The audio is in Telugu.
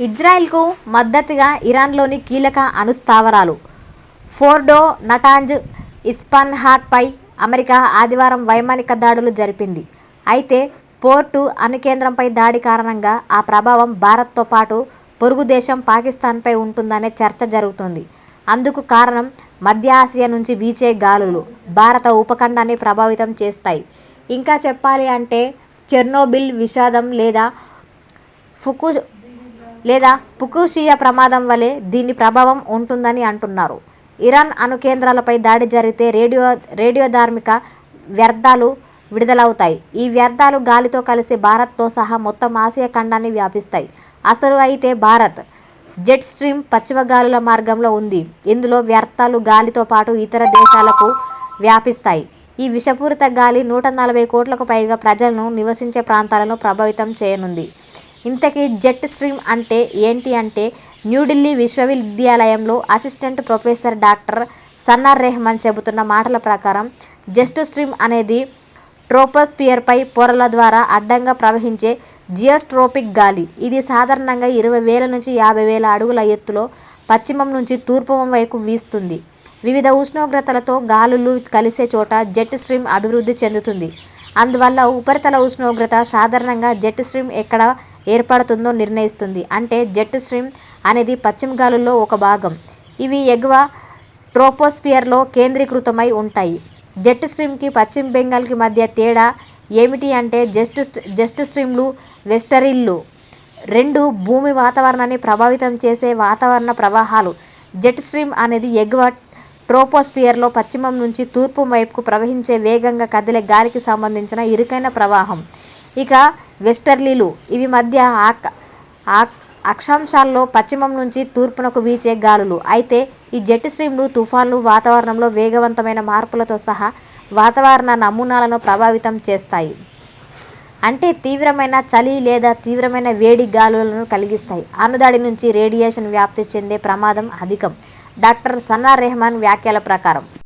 ఇజ్రాయెల్కు మద్దతుగా ఇరాన్లోని కీలక అణుస్థావరాలు ఫోర్డో, నటాంజ్, ఇస్పాన్హాట్పై అమెరికా ఆదివారం వైమానిక దాడులు జరిపింది. అయితే పోర్టు, అణుకేంద్రంపై దాడి కారణంగా ఆ ప్రభావం భారత్తో పాటు పొరుగు దేశం పాకిస్తాన్పై ఉంటుందనే చర్చ జరుగుతుంది అందుకు కారణం మధ్య ఆసియా నుంచి వీచే గాలులు భారత ఉపఖండాన్ని ప్రభావితం చేస్తాయి. ఇంకా చెప్పాలి అంటే చెర్నోబిల్ విషాదం లేదా ఫుకు లేదా పుకుషియా ప్రమాదం వలె దీని ప్రభావం ఉంటుందని అంటున్నారు. ఇరాన్ అణు కేంద్రాలపై దాడి జరిగితే రేడియో రేడియోధార్మిక వ్యర్థాలు విడుదలవుతాయి. ఈ వ్యర్థాలు గాలితో కలిసి భారత్తో సహా మొత్తం ఆసియా ఖండాన్ని వ్యాపిస్తాయి. అసలు అయితే భారత్ జెట్ స్ట్రీమ్ పశ్చిమ గాలుల మార్గంలో ఉంది. ఇందులో వ్యర్థాలు గాలితో పాటు ఇతర దేశాలకు వ్యాపిస్తాయి. ఈ విషపూరిత గాలి నూట నలభై కోట్లకు పైగా ప్రజలను నివసించే ప్రాంతాలను ప్రభావితం చేయనుంది. ఇంతకీ జెట్ స్ట్రీమ్ అంటే ఏంటి అంటే న్యూఢిల్లీ విశ్వవిద్యాలయంలో అసిస్టెంట్ ప్రొఫెసర్ డాక్టర్ సన్నార్ రెహమాన్ చెబుతున్న మాటల ప్రకారం జెస్ట్ స్ట్రీమ్ అనేది ట్రోపోస్పియర్పై పొరల ద్వారా అడ్డంగా ప్రవహించే జియోస్ట్రోపిక్ గాలి. ఇది సాధారణంగా ఇరవై వేల నుంచి యాభై వేల అడుగుల ఎత్తులో పశ్చిమం నుంచి తూర్పు వైపు వీస్తుంది. వివిధ ఉష్ణోగ్రతలతో గాలులు కలిసే చోట జెట్ స్ట్రీమ్ అభివృద్ధి చెందుతుంది. అందువల్ల ఉపరితల ఉష్ణోగ్రత సాధారణంగా జెట్ స్ట్రీమ్ ఎక్కడ ఏర్పడుతుందో నిర్ణయిస్తుంది. అంటే జెట్ స్ట్రీమ్ అనేది పశ్చిమ గాలుల్లో ఒక భాగం. ఇవి ఎగువ ట్రోపోస్పియర్లో కేంద్రీకృతమై ఉంటాయి. జెట్ స్ట్రీమ్కి పశ్చిమ బెంగాల్కి మధ్య తేడా ఏమిటి అంటే జెట్ జెస్ట్ స్ట్రీమ్లు, వెస్టరిల్లు రెండు భూమి వాతావరణాన్ని ప్రభావితం చేసే వాతావరణ ప్రవాహాలు. జెట్ స్ట్రీమ్ అనేది ఎగువ ట్రోపోస్పియర్లో పశ్చిమం నుంచి తూర్పు వైపుకు ప్రవహించే వేగంగా కదిలే గాలికి సంబంధించిన ఇరుకైన ప్రవాహం. ఇక వెస్టర్లీలు ఇవి మధ్య ఆక్ అక్షాంశాల్లో పశ్చిమం నుంచి తూర్పునకు వీచే గాలులు. అయితే ఈ జెట్ స్ట్రీమ్లు తుఫాన్లు, వాతావరణంలో వేగవంతమైన మార్పులతో సహా వాతావరణ నమూనాలను ప్రభావితం చేస్తాయి. అంటే తీవ్రమైన చలి లేదా తీవ్రమైన వేడి గాలులను కలిగిస్తాయి. అణుదాడి నుంచి రేడియేషన్ వ్యాప్తి చెందే ప్రమాదం అధికం. డాక్టర్ సన్నా రెహమాన్ వ్యాఖ్యల ప్రకారం